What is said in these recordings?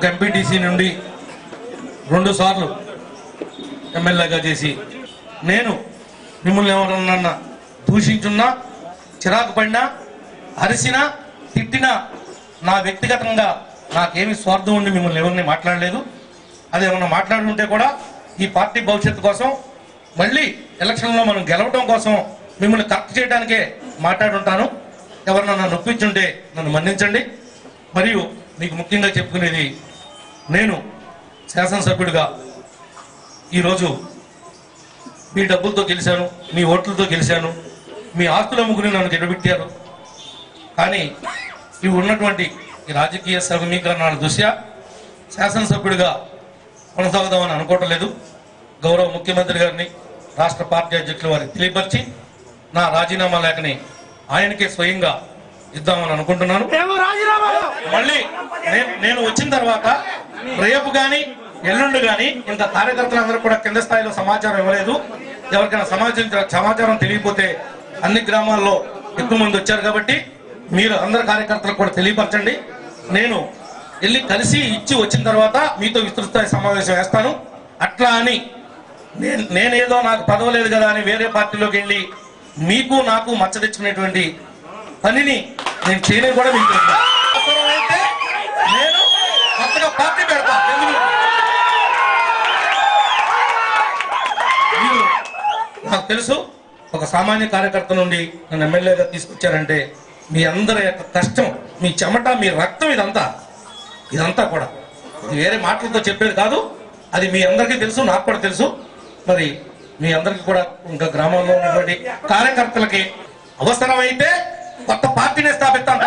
ఒక ఎంపీటీసీ నుండి రెండు సార్లు ఎమ్మెల్యేగా చేసి నేను మిమ్మల్ని ఎవరన్నా దూషించున్నా చిరాకు పడినా అరిసినా తిట్టినా నా వ్యక్తిగతంగా నాకేమి స్వార్థం ఉండి మిమ్మల్ని ఎవరిని మాట్లాడలేదు. అది ఏమన్నా మాట్లాడుంటే కూడా ఈ పార్టీ భవిష్యత్తు కోసం మళ్ళీ ఎలక్షన్లో మనం గెలవడం కోసం మిమ్మల్ని కరెక్ట్ చేయడానికే మాట్లాడుంటాను. ఎవరినన్నా నొప్పించుంటే నన్ను మన్నించండి. మరియు మీకు ముఖ్యంగా చెప్పుకునేది నేను శాసనసభ్యుడిగా ఈరోజు మీ డబ్బులతో గెలిచాను మీ ఓట్లతో గెలిచాను మీ ఆస్తులు అమ్ముకుని నన్ను గెలబెట్టారు కానీ ఇవి ఉన్నటువంటి రాజకీయ సమీకరణాల దృష్ట్యా శాసనసభ్యుడిగా కొనసాగుదామని అనుకోవటం లేదు. గౌరవ ముఖ్యమంత్రి గారిని రాష్ట్ర పార్టీ అధ్యక్షులు వారికి తెలియపరిచి నా రాజీనామా లేఖని ఆయనకే స్వయంగా ఇద్దామని అనుకుంటున్నాను. మళ్ళీ నేను వచ్చిన తర్వాత రేపు కానీ ఎల్లుండి కానీ ఇంత కార్యకర్తలు కార్యకర్తలందరూ కూడా కింద స్థాయిలో సమాచారం ఇవ్వలేదు. ఎవరికైనా సమాచారం సమాచారం తెలియకపోతే అన్ని గ్రామాల్లో ఎక్కువ మంది వచ్చారు కాబట్టి మీరు అందరు కార్యకర్తలకు కూడా తెలియపరచండి. నేను వెళ్ళి కలిసి ఇచ్చి వచ్చిన తర్వాత మీతో విస్తృత సమావేశం వేస్తాను. అట్లా అని నేను నేనేదో నాకు పదవలేదు కదా అని వేరే పార్టీలోకి వెళ్ళి మీకు నాకు మచ్చ తెచ్చుకునేటువంటి పనిని నేను చేయలేదు కూడా మీకు తెలుసు. అవసరమైతే నేను కొత్తగా పార్టీ పెడతా నాకు తెలుసు ఒక సామాన్య కార్యకర్త నుండి నన్ను ఎమ్మెల్యేగా తీసుకొచ్చారంటే మీ అందరి యొక్క కష్టం మీ చెమట మీ రక్తం ఇదంతా. ఇదంతా కూడా. వేరే మాటలతో చెప్పేది కాదు. అది మీ అందరికీ తెలుసు నాకు కూడా తెలుసు. మరి మీ అందరికీ కూడా ఇంకా గ్రామంలో ఉన్నటువంటి కార్యకర్తలకి అవసరమైతే కొత్త పార్టీని స్థాపిస్తాం.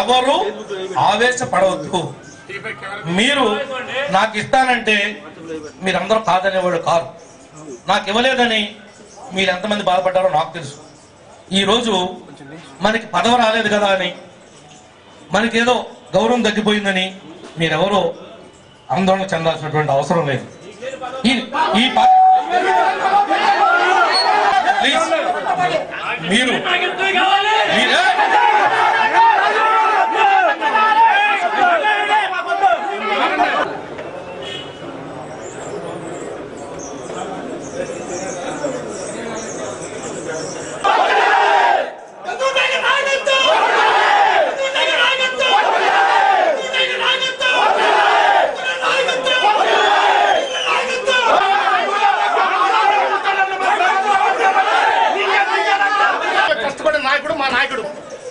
ఎవరు ఆవేశపడవద్దు. మీరు నాకు ఇస్తానంటే మీరందరూ కాదనేవాడు కారు. నాకు ఇవ్వలేదని మీరు ఎంతమంది బాధపడ్డారో నాకు తెలుసు. ఈరోజు మనకి పదవి రాలేదు కదా అని మనకేదో గౌరవం తగ్గిపోయిందని మీరెవరో ఆందోళన చెందాల్సినటువంటి అవసరం లేదు. ఈ ఈ ప్లీజ్ మీరు మీరే కష్టపడే నాయకుడు మా నాయకుడు.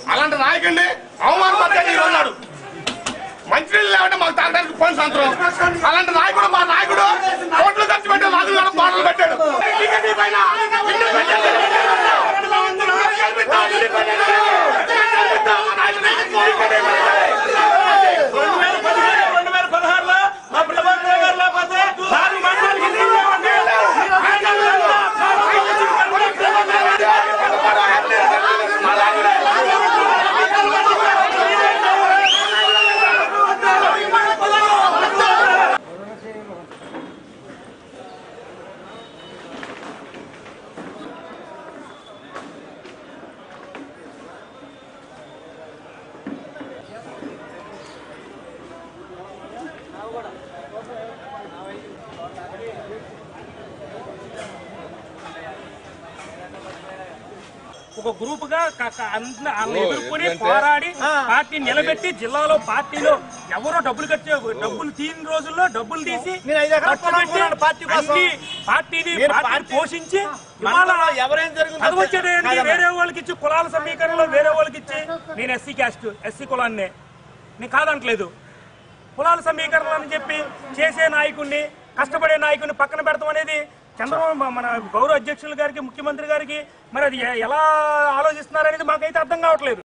అలాంటి నాయకుడిని లేవంటే మాకు తాగడానికి పని సంవత్సరం అలాంటి నాయకుడు మా నాయకుడు కోట్లు ఖర్చు పెట్టి నాలుగు వేల కోట్లు పెట్టాడు టికెట్ పైన ఇల్లు పెట్టాడు. కల్పిద్దాం, ఇల్లు పెట్టాడు. కల్పిద్దాం, మా నాయకుడిని. టికెట్ ఇవ్వండి. రెండు వేల పదిహేను, రెండు వేల పదహారులో మా ప్రభాకర్ గారు లేకపోతే నాలుగు మండలాలకు ఇల్లు ఇవ్వండి. ఒక గ్రూప్గా ఎదుర్కొని పోరాడి పార్టీ నిలబెట్టి జిల్లాలో పార్టీలో ఎవరో డబ్బులు కట్టే డబ్బులు తీని రోజుల్లో డబ్బులు తీసి పార్టీని పోషించి. వేరే వాళ్ళకి ఇచ్చి కులాల సమీకరణలో వేరే వాళ్ళకి ఇచ్చి నేను ఎస్సీ క్యాస్ట్ ఎస్సీ కులాన్నే. నేను కాదంటలేదు కులాల సమీకరణలు అని చెప్పి చేసే నాయకుడిని కష్టపడే నాయకుడిని పక్కన పెడతాం అనేది చంద్రబాబు మన గౌరవ అధ్యక్షుల గారికి ముఖ్యమంత్రి గారికి మరి అది ఎలా ఆలోచిస్తున్నారనేది మాకైతే అర్థం కావట్లేదు.